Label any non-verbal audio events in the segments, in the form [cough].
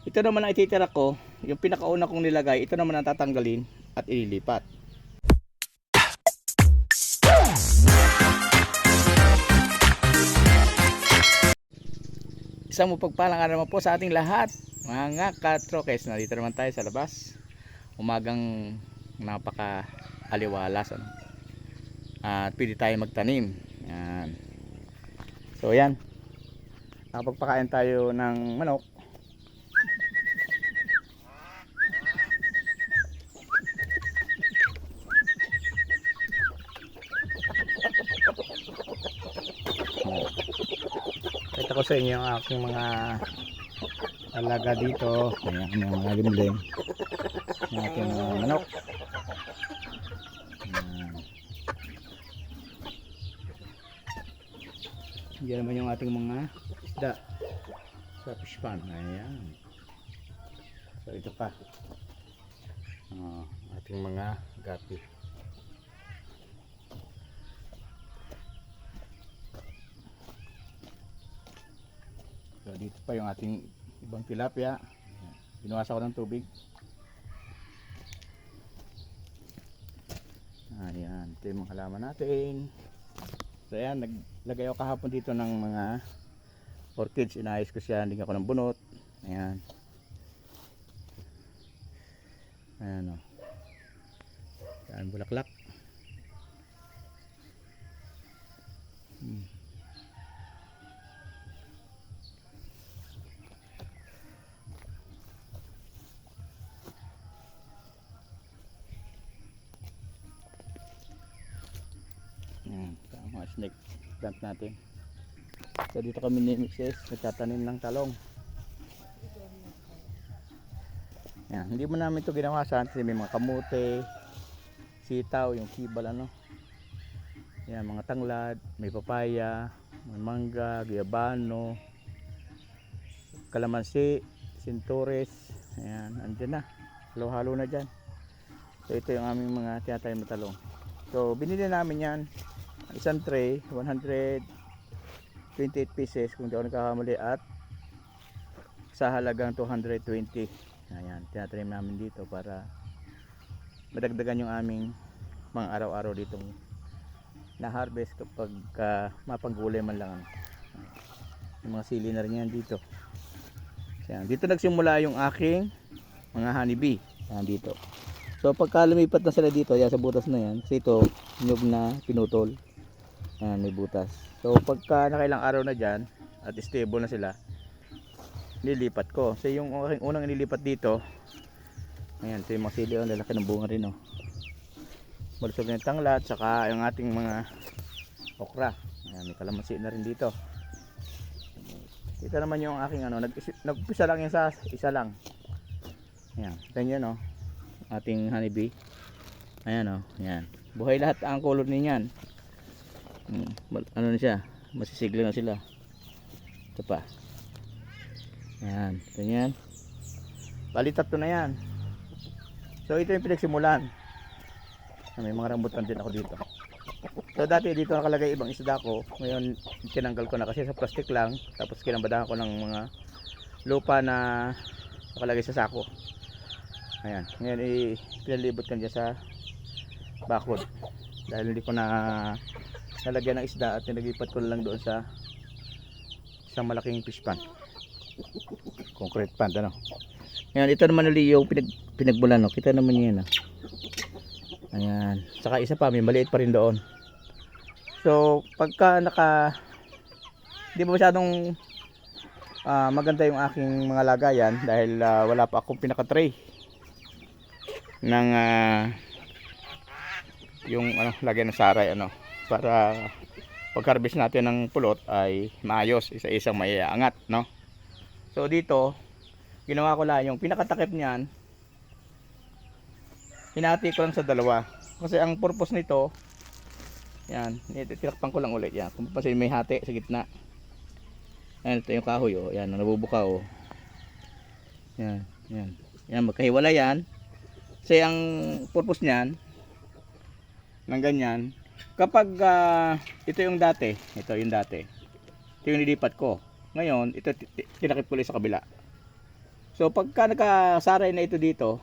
Ito naman ang ititira ko, yung pinakauna kong nilagay, ito naman ang tatanggalin at ililipat. Isang mapagpalang araw po sa ating lahat. Mga katrokes, nandito naman tayo sa labas. Umagang napaka aliwalas. Ano? At pwede tayo magtanim. Yan. So yan. Nakapagpakain tayo ng manok. Sa inyo ang aking mga alaga dito. Ayan, yung mga limlim. Yung aking mga manok. Yan naman yung ating mga isda sa fish pond. Ayan. So ito pa. Oh, ating mga gapi. So dito pa yung ating ibang tilapia. Ayan. Binuwasan ko ng tubig. Ayan, ito yung mga halaman natin. So ayan, naglagay ako kahapon dito ng mga orchids. Inayos ko siya, hindi ako ng bunot. Ayan. Ayan o. Ayan, bulaklak. Plant natin. So dito kami ni Mrs. nagtatanim ng talong. Yan, hindi mo namin ito ginawa sa kasi may mga kamote, sitaw, yung kibal ano. Yan, mga tanglad, may papaya, may mangga, guyabano, kalamansi, sintores. Ayan, andyan na. Halo-halo na dyan. So ito yung aming mga tinatanim na talong. So binili namin yan. Isang tray, 128 pieces kung di ako nagkakamali at sa halagang 220. Ayan, tinatanim namin dito para madagdagan yung aming mga araw-araw ditong na-harvest kapag uh, mapanggulay man lang. Yung mga sili na dito. Ayan, dito nagsimula yung aking mga honeybee. Ayan dito. So pagka lumipat na sila dito, yan sa butas na yan, kasi ito, nyug na pinutol. Ayan, may butas. So pagka nakailang araw na dyan, at stable na sila, nilipat ko. So yung aking unang nilipat dito, ayan, ito yung mga sili, oh, lalaki ng bunga rin, oh. Malusog na yung tanglad, saka yung ating mga okra. Ayan, may kalamansi na rin dito. Ito naman yung aking ano, nag nagpisa lang yan sa isa lang. Ayan, ganyan oh. Ating honeybee. Ayan oh, ayan. Buhay lahat ang color niyan. Mal- ano na siya? Masisigla na sila. Ito pa. Ayan, ganyan. Bali tatlo na yan. So ito yung pinagsimulan. Ah, May mga rambutan din ako dito. So dati dito nakalagay ibang isda ko. Ngayon tinanggal ko na kasi sa plastic lang. Tapos kinambadahan ko ng mga lupa na nakalagay sa sako. Ayan. Ngayon i pinalibot ko dyan sa bakod. Dahil hindi ko na nalagyan ng isda at nilipat ko lang doon sa isang malaking fish pond. Concrete pond ano. Ngayon ito naman ulit yung pinag, pinagbulan no. Kita naman yan ah. Ayan. Saka isa pa, may maliit pa rin doon. So, pagka naka hindi ba masyadong ah, maganda yung aking mga lagayan dahil ah, wala pa akong pinaka-tray ng ah, yung ano, lagyan ng saray ano para pag harvest natin ng pulot ay maayos, isa-isang maiangat, no? So dito, ginawa ko lang yung pinakatakip niyan. Hinati ko lang sa dalawa. Kasi ang purpose nito yan ito, tinakpan ko lang ulit yan. Kung papansin may hati sa gitna. Yan ito yung kahoy oh. Yan nabubuka oh. Yan yan. Yan magkahiwala yan. Kasi ang purpose niyan ng ganyan kapag ah, ito yung dati ito yung dati ito yung nilipat ko ngayon ito ti- ti- tinakip ko sa kabila So pagka nakasaray na ito dito,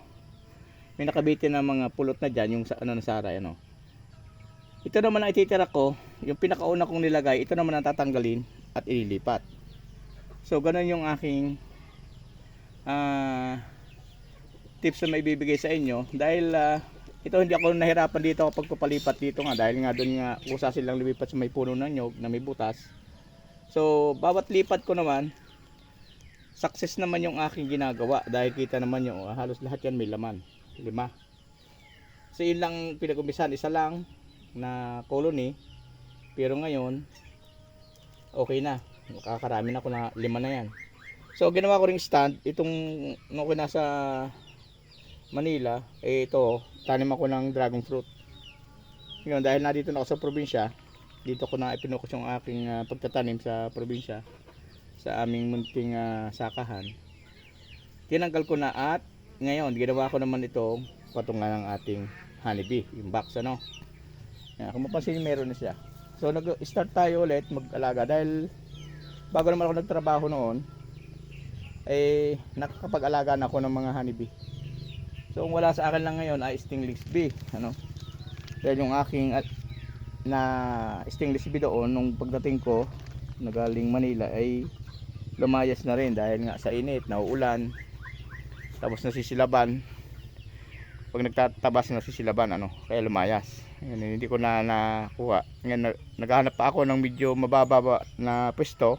may nakabitin na mga pulot na dyan, yung sa, ano na saray, ano. Ito naman ang ititira ko, yung pinakauna kong nilagay, ito naman ang tatanggalin at ililipat. So ganun yung aking ah, tips na may bibigay sa inyo dahil ah, ito hindi ako nahirapan dito kapag papalipat dito nga dahil nga doon nga kusa silang lumipat sa may puno ng nyog na may butas. So bawat lipat ko naman success naman yung aking ginagawa dahil kita naman yung ah, halos lahat yan may laman. Lima. So yun lang pinag-umpisan, isa lang na colony. Pero ngayon okay na. Makakarami na ako na lima na yan. So ginawa ko ring stand itong nung ako nasa Manila, eh ito, tanim ako ng dragon fruit. Ngayon, dahil nandito na ako sa probinsya, dito ko na ipinukos yung aking ah, pagtatanim sa probinsya sa aming munting ah, sakahan. Tinanggal ko na at ngayon, ginawa ko naman ito patungan ng ating honeybee, yung box ano. Yan, kung mapansin meron na siya. So nag-start tayo ulit mag-alaga dahil bago naman ako nagtrabaho noon, eh nakakapag-alaga na ako ng mga honeybee. So ang wala sa akin lang ngayon ay stingless bee, ano. Dahil yung aking at na stingless bee doon nung pagdating ko nagaling Manila ay lumayas na rin dahil nga sa init, nauulan. Tapos nasisilaban. Pag nagtatabas nasisilaban ano, kaya lumayas. Ngayon, hindi ko na nakuha. Ngayon na- naghahanap pa ako ng medyo mababa ba- na pwesto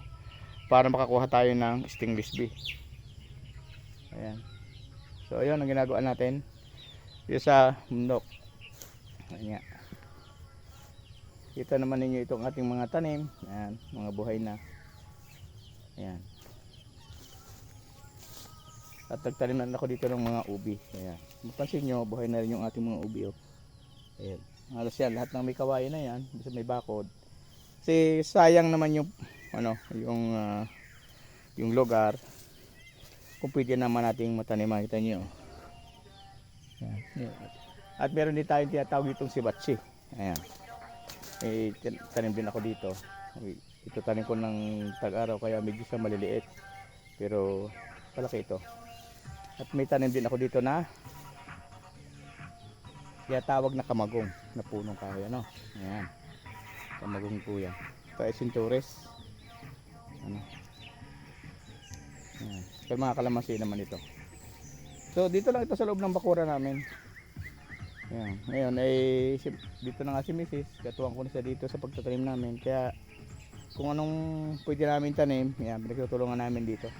para makakuha tayo ng stingless bee. Ayan. So ayun ang ginagawa natin dito sa bundok. Ayan. Kita naman ninyo itong ating mga tanim. Ayan, mga buhay na. Ayan. At nagtanim na ako dito ng mga ubi. Ayan. Mapansin nyo, buhay na rin yung ating mga ubi. Oh. Ayan. Halos yan, lahat ng may kawain na yan. Bisa may bakod. Kasi sayang naman yung ano, yung ah, yung lugar kung pwede naman nating matanim makita nyo Ayan. At meron din tayong tinatawag itong si Batsi. Ayan. Eh, tanim din ako dito. Ito tanim ko ng tag-araw kaya medyo siya maliliit. Pero palaki ito. At may tanim din ako dito na tinatawag na kamagong na punong kahoy ano? Ayan. Kamagong po yan ito ay sintures ano Ayan. Pero mga kalamansi naman ito. So dito lang ito sa loob ng bakura namin. Ayan. Ngayon ay dito na nga si Mrs. Katuwang ko na siya dito sa pagtatanim namin. Kaya kung anong pwede namin tanim, yan, pinagtutulungan namin dito.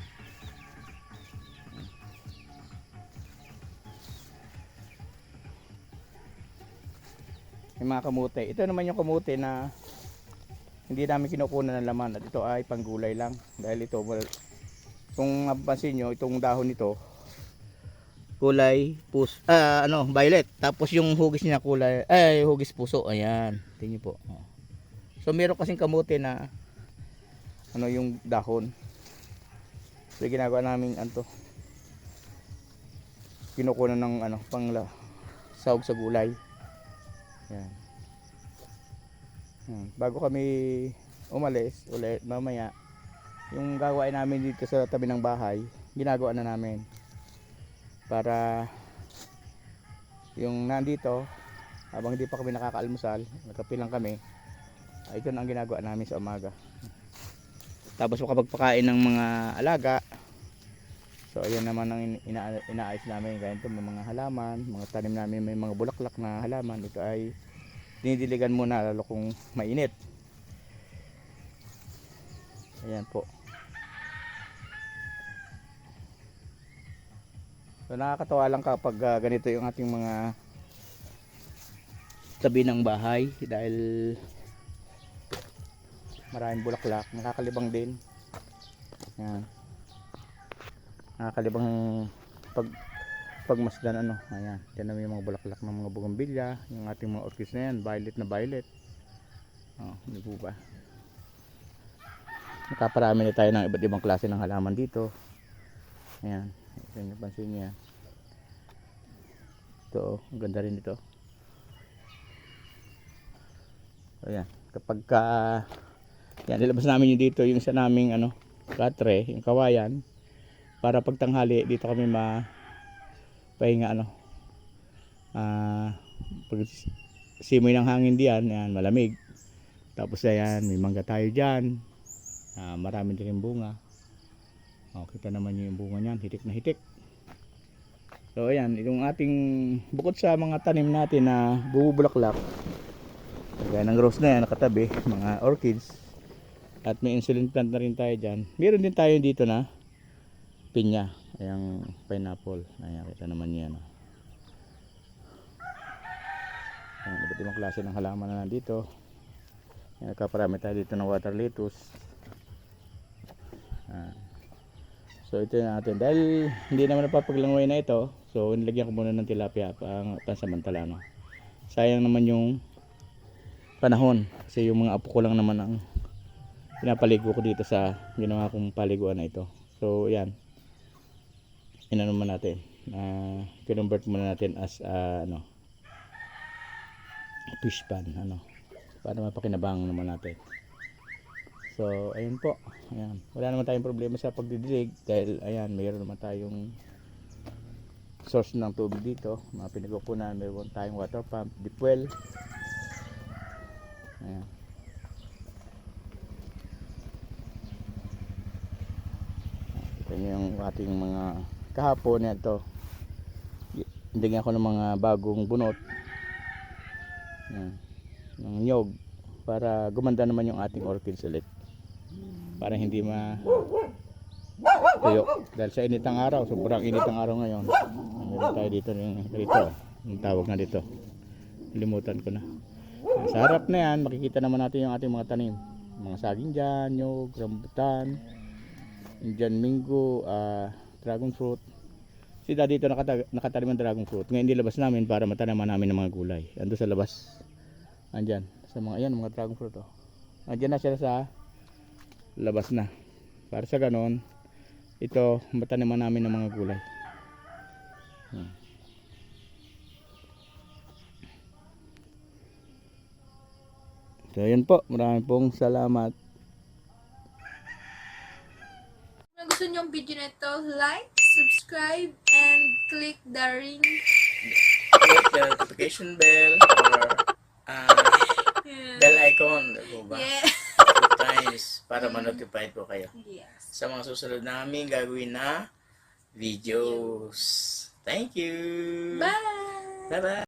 Yung mga kamote. Ito naman yung kamote na hindi namin kinukunan ng laman at ito ay panggulay lang dahil ito kung mapapansin nyo itong dahon nito kulay pus ah ano violet. Tapos yung hugis niya kulay ay hugis puso. Ayan. Tingnan po. Oh. so meron kasing kamote na ano yung dahon. So ginagawa namin anto kinukunan ng ano pang sahog sa gulay. Yan Hmm, bago kami umalis ulit mamaya yung gagawin namin dito sa tabi ng bahay ginagawa na namin. Para yung nandito habang hindi pa kami nakakaalmusal nakapilang kami ay ito na ang ginagawa namin sa umaga. Tapos makapagpakain ng mga alaga. So ayan naman ang ina- inaayos namin. Ganito may mga halaman mga tanim namin may mga bulaklak na halaman. Ito ay dinidiligan muna lalo kung mainit. Ayan po so nakakatawa lang kapag ah, ganito yung ating mga tabi ng bahay dahil maraming bulaklak. Nakakalibang din. Ayan. Nakakalibang pag pagmasdan ano ayan. Yan naman yung mga bulaklak ng mga bougainvillea yung ating mga orchids na yan violet na violet. Oh, hindi po ba? Nakaparami na tayo ng iba't ibang klase ng halaman dito. Ayan ito yung pansin niya ito oh, ang ganda rin ito ayan kapag ka yan nilabas namin yung dito yung isa naming ano katre yung kawayan para pagtanghali dito kami ma pahinga ano. Ah, pag simoy ng hangin diyan, yan, malamig. Tapos ayan, may mangga tayo diyan. Ah, marami din bunga. Oh, kita naman niyo yung bunga niyan, hitik na hitik. So ayan, yung ating bukod sa mga tanim natin na bubulaklak. Kaya ng rose na yan nakatabi, mga orchids. At may insulin plant na rin tayo dyan. Meron din tayo dito na pinya. Ayan, pineapple. Ayan, kita naman yan. oh. Ayan, iba't ibang klase ng halaman na nandito. Ayan, nagkaparami tayo dito ng water lettuce. Ayan. So ito na natin. Dahil hindi naman napapaglangoy na ito, so nilagyan ko muna ng tilapia pang pansamantala. No? Sayang naman yung panahon kasi yung mga apo ko lang naman ang pinapaligo ko dito sa ginawa kong paliguan na ito. So yan. Ina naman natin. Uh, kinonvert muna natin as ah, ano fish pan ano para mapakinabangan naman natin. So, ayun po. Ayan. Wala naman tayong problema sa pagdidilig dahil ayan, mayroon naman tayong source ng tubig dito. Mga pinagkukunan, mayroon tayong water pump, deep well. Ayan. Ito yung ating mga kahapon na ito. Hindigyan ko ng mga bagong bunot. Ayan. Ng nyog para gumanda naman yung ating orchids ulit para hindi ma tuyo. Dahil sa init ng araw sobrang init ng araw ngayon. Meron tayo dito dito yung tawag na dito. Limutan ko na. Sa harap na yan makikita naman natin yung ating mga tanim. Mga saging dyan nyog, rambutan Indian mingo ah, dragon fruit. Si daddy dito nakata nakatanim ng dragon fruit. Ngayon nilabas namin para matanaman namin ng mga gulay. Ando sa labas. Andyan. Sa mga ayan mga dragon fruit oh. andyan na sila sa labas na para sa ganon ito mataniman namin ng mga gulay Hmm. so yun po maraming pong salamat Kung gusto niyo yung video na ito, like, subscribe, and click the ring. click the notification bell or uh, Yeah. bell icon ba? Yeah. [laughs] Times para ma-notify ko kayo Yes. sa mga susunod namin gagawin na videos. Thank you! Bye! Bye-bye!